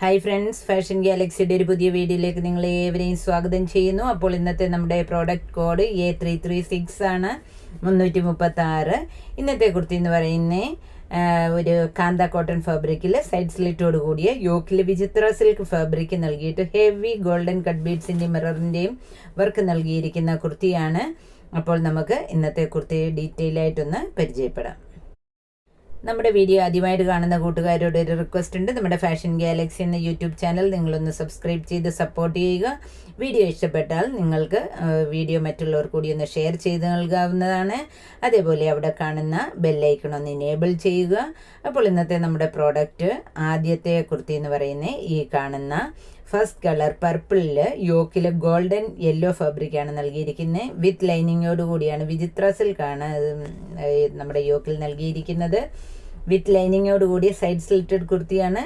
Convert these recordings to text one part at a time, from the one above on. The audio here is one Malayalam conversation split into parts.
ഹായ് ഫ്രണ്ട്സ് ഫാഷൻ ഗാലക്സിയുടെ ഒരു പുതിയ വീഡിയോയിലേക്ക് നിങ്ങൾ ഏവരെയും സ്വാഗതം ചെയ്യുന്നു. അപ്പോൾ ഇന്നത്തെ നമ്മുടെ product code A three three six ആണ്. മുന്നൂറ്റി മുപ്പത്തി ആറ് ഇന്നത്തെ കുർത്തി എന്ന് പറയുന്നത് ഒരു കാന്ത കോട്ടൺ ഫാബ്രിക്കിൽ സൈഡ് സ്ലിറ്റോട് കൂടിയ യോക്കിൽ വിചിത്ര സിൽക്ക് ഫാബ്രിക് നൽകിയിട്ട് ഹെവി ഗോൾഡൻ കട്ട് ബീഡ്സിന്റെയും മിററിന്റെയും വർക്ക് നൽകിയിരിക്കുന്ന കുർത്തിയാണ്. അപ്പോൾ നമുക്ക് ഇന്നത്തെ കുർത്തി ഡീറ്റെയിൽ ആയിട്ടൊന്ന് പരിചയപ്പെടാം. നമ്മുടെ വീഡിയോ ആദ്യമായിട്ട് കാണുന്ന കൂട്ടുകാരോട് ഒരു റിക്വസ്റ്റ് ഉണ്ട്. നമ്മുടെ ഫാഷൻ ഗാലക്സി എന്ന യൂട്യൂബ് ചാനൽ നിങ്ങളൊന്ന് സബ്സ്ക്രൈബ് ചെയ്ത് സപ്പോർട്ട് ചെയ്യുക. വീഡിയോ ഇഷ്ടപ്പെട്ടാൽ നിങ്ങൾക്ക് വീഡിയോ മറ്റുള്ളവർ കൂടി ഒന്ന് ഷെയർ ചെയ്ത് നൽകാവുന്നതാണ്. അതേപോലെ അവിടെ കാണുന്ന ബെല്ലൈക്കൺ ഒന്ന് ഇനേബിൾ ചെയ്യുക. അപ്പോൾ ഇന്നത്തെ നമ്മുടെ പ്രോഡക്റ്റ് ആദ്യത്തെ കുർത്തി എന്ന് പറയുന്നത് ഈ കാണുന്ന ഫസ്റ്റ് കളർ പർപ്പിളിൽ യോക്കിൽ ഗോൾഡൻ യെല്ലോ ഫാബ്രിക് ആണ് നൽകിയിരിക്കുന്നത് വിത്ത് ലൈനിങ്ങോട് കൂടിയാണ് വിചിത്ര സിൽക്കാണ് നമ്മുടെ യോക്കിൽ നൽകിയിരിക്കുന്നത്. വിത്ത് ലൈനിങ്ങോട് കൂടി സൈഡ് സ്ലിറ്റഡ് കുർത്തിയാണ്.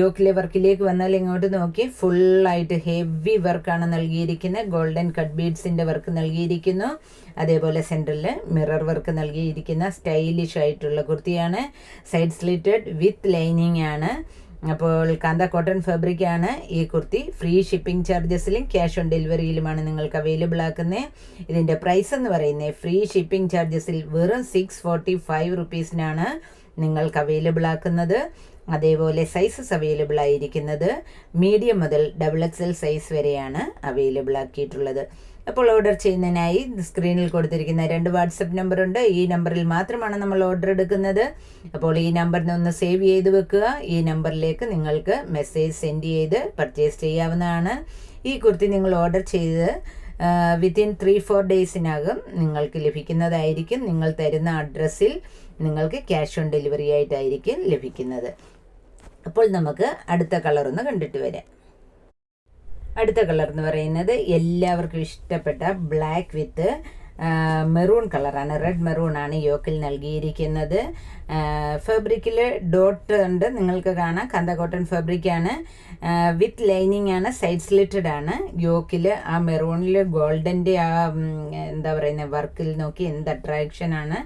യോക്കിലെ വർക്കിലേക്ക് വന്നാൽ ഇങ്ങോട്ട് നോക്കി. ഫുള്ളായിട്ട് ഹെവി വർക്കാണ് നൽകിയിരിക്കുന്നത് ഗോൾഡൻ കട്ട് ബീഡ്സിന്റെ വർക്ക് നൽകിയിരിക്കുന്നു. അതേപോലെ സെന്ററിൽ മിറർ വർക്ക് നൽകിയിരിക്കുന്ന സ്റ്റൈലിഷ് ആയിട്ടുള്ള കുർത്തിയാണ്. സൈഡ് സ്ലിറ്റഡ് വിത്ത് ലൈനിങ് ആണ് അപ്പോൾ കാന്ത കോട്ടൺ ഫാബ്രിക് ആണ് ഈ കുർത്തി. ഫ്രീ ഷിപ്പിംഗ് ചാർജസിലും ക്യാഷ് ഓൺ ഡെലിവറിയിലുമാണ് നിങ്ങൾക്ക് അവൈലബിൾ ആക്കുന്നത് ഇതിന്റെ പ്രൈസ് എന്ന് പറയുന്നത് ഫ്രീ ഷിപ്പിംഗ് ചാർജസിൽ വെറും സിക്സ് ഫോർട്ടി ഫൈവ് റുപ്പീസിനാണ് നിങ്ങൾക്ക് അവൈലബിൾ ആക്കുന്നത്. അതേപോലെ സൈസസ് അവൈലബിൾ ആയിരിക്കുന്നത് മീഡിയം മുതൽ ഡബിൾ എക്സ് എൽ സൈസ് വരെയാണ് അവൈലബിൾ ആക്കിയിട്ടുള്ളത്. അപ്പോൾ ഓർഡർ ചെയ്യുന്നതിനായി സ്ക്രീനിൽ കൊടുത്തിരിക്കുന്ന രണ്ട് വാട്സപ്പ് നമ്പറുണ്ട് ഈ നമ്പറിൽ മാത്രമാണ് നമ്മൾ ഓർഡർ എടുക്കുന്നത്. അപ്പോൾ ഈ നമ്പറിനെ ഒന്ന് സേവ് ചെയ്ത് വെക്കുക. ഈ നമ്പറിലേക്ക് നിങ്ങൾക്ക് മെസ്സേജ് സെൻഡ് ചെയ്ത് പർച്ചേസ് ചെയ്യാവുന്നതാണ്. ഈ കുർത്തി നിങ്ങൾ ഓർഡർ ചെയ്ത് വിത്തിൻ ത്രീ ഫോർ ഡേയ്സിനകം നിങ്ങൾക്ക് ലഭിക്കുന്നതായിരിക്കും. നിങ്ങൾ തരുന്ന അഡ്രസ്സിൽ നിങ്ങൾക്ക് ക്യാഷ് ഓൺ ഡെലിവറി ആയിട്ടായിരിക്കും ലഭിക്കുന്നത്. അപ്പോൾ നമുക്ക് അടുത്ത കളർ ഒന്ന് കണ്ടിട്ട് വരാം. അടുത്ത കളർ എന്ന് പറയുന്നത് എല്ലാവർക്കും ഇഷ്ടപ്പെട്ട ബ്ലാക്ക് വിത്ത് മെറൂൺ കളറാണ് റെഡ് മെറൂൺ ആണ് യോക്കിൽ നൽകിയിരിക്കുന്നത്. ഫാബ്രിക്കിൽ ഡോട്ട് ഉണ്ട്. നിങ്ങൾക്ക് കാണാം. കന്ത കോട്ടൺ ഫാബ്രിക്കാണ് വിത്ത് ലൈനിങ് ആണ്. സൈഡ് സ്ലിറ്റഡ് ആണ്. യോക്കിൽ ആ മെറൂണിൽ ഗോൾഡന്റെ ആ എന്താ പറയുന്നത് വർക്കിൽ നോക്കി എന്ത് അട്രാക്ഷൻ ആണ്.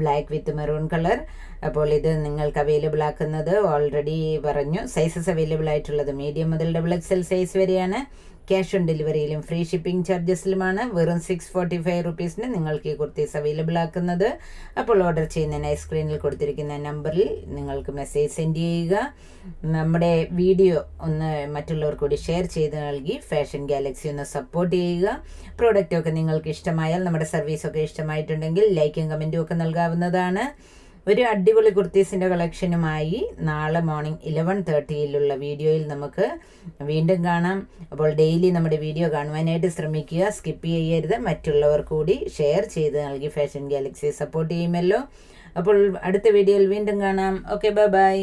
Black with maroon colour. അപ്പോൾ ഇത് നിങ്ങൾക്ക് അവൈലബിൾ ആക്കുന്നത് ഓൾറെഡി പറഞ്ഞു. സൈസസ് അവൈലബിൾ ആയിട്ടുള്ളത് മീഡിയം മുതൽ ഡബിൾ എക്സ് എൽ സൈസ് വരെയാണ്. ക്യാഷ് ഓൺ ഡെലിവറിയിലും ഫ്രീ ഷിപ്പിംഗ് ചാർജസിലുമാണ് വെറും സിക്സ് ഫോർട്ടി ഫൈവ് റുപ്പീസിന് നിങ്ങൾക്ക് ഈ കുർത്തീസ് അവൈലബിൾ ആക്കുന്നത്. അപ്പോൾ ഓർഡർ ചെയ്യുന്നതിനായി സ്ക്രീനിൽ കൊടുത്തിരിക്കുന്ന നമ്പറിൽ നിങ്ങൾക്ക് മെസ്സേജ് സെൻഡ് ചെയ്യുക. നമ്മുടെ വീഡിയോ ഒന്ന് മറ്റുള്ളവർ കൂടി ഷെയർ ചെയ്ത് നൽകി ഫാഷൻ ഗാലക്സി ഒന്ന് സപ്പോർട്ട് ചെയ്യുക. പ്രോഡക്റ്റൊക്കെ നിങ്ങൾക്ക് ഇഷ്ടമായാൽ നമ്മുടെ സർവീസൊക്കെ ഇഷ്ടമായിട്ടുണ്ടെങ്കിൽ ലൈക്കും കമന്റും ഒക്കെ നൽകാവുന്നതാണ് ഒരു അടിപൊളി കുർത്തീസിന്റെ കളക്ഷനുമായി നാളെ മോർണിംഗ് ഇലവൻ തേർട്ടിയിലുള്ള വീഡിയോയിൽ നമുക്ക് വീണ്ടും കാണാം. അപ്പോൾ ഡെയിലി നമ്മുടെ വീഡിയോ കാണുവാനായിട്ട് ശ്രമിക്കുക. സ്കിപ്പ് ചെയ്യരുത്. മറ്റുള്ളവർ കൂടി ഷെയർ ചെയ്ത് നൽകി ഫാഷൻ ഗാലക്സിയെ സപ്പോർട്ട് ചെയ്യുമല്ലോ. അപ്പോൾ അടുത്ത വീഡിയോയിൽ വീണ്ടും കാണാം. Okay bye bye